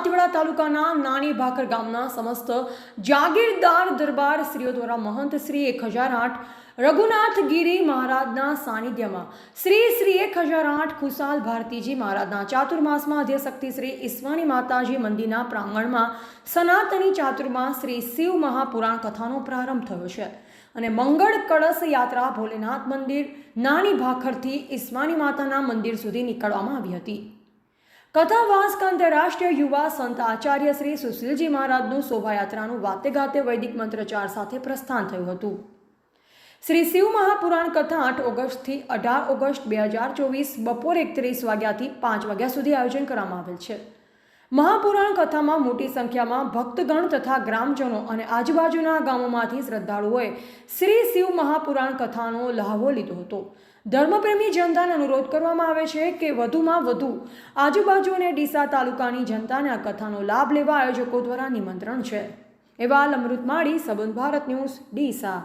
તાલુકાના નાની ભાખર ગામના સમસ્ત જાગીરદાર દરબાર શ્રીઓ દ્વારા મહંત શ્રી એક હજાર આઠ રઘુનાથ ગીરી મહારાજના સાનિધ્યમાં શ્રી શ્રી એક હજાર આઠ ખુશાલ ભારતીજી મહારાજના ચાતુર્માસમાં અધ્યશક્તિ શ્રી ઈસ્વાણી માતાજી મંદિરના પ્રાંગણમાં સનાતની ચાતુર્માસ શ્રી શિવ મહાપુરાણ કથાનો પ્રારંભ થયો છે. અને મંગળ કળશ યાત્રા ભોલેનાથ મંદિર નાની ભાખરથી ઈસ્માની માતાના મંદિર સુધી નીકળવામાં આવી હતી. કથાવાસ આંતરરાષ્ટ્રીય યુવા સંત આચાર્ય શ્રી સુશીલજી મહારાજનું શોભાયાત્રાનું વાતે ગાતે વૈદિક મંત્રચાર સાથે પ્રસ્થાન થયું હતું. શ્રી શિવ મહાપુરાણ કથા આઠ ઓગસ્ટથી અઢાર ઓગસ્ટ બે હજાર ચોવીસ બપોર એકત્રીસ વાગ્યાથી પાંચ વાગ્યા સુધી આયોજન કરવામાં આવેલ છે. મહાપુરાણ કથામાં મોટી સંખ્યામાં ભક્તગણ તથા ગ્રામજનો અને આજુબાજુના ગામોમાંથી શ્રદ્ધાળુઓએ શ્રી શિવ મહાપુરાણ કથાનો લહાવો લીધો હતો. ધર્મપ્રેમી જનતાને અનુરોધ કરવામાં આવે છે કે વધુમાં વધુ આજુબાજુ અને ડીસા તાલુકાની જનતાને આ કથાનો લાભ લેવા આયોજકો દ્વારા નિમંત્રણ છે. એવા અમૃત માળી, સંબંધ ભારત ન્યૂઝ, ડીસા.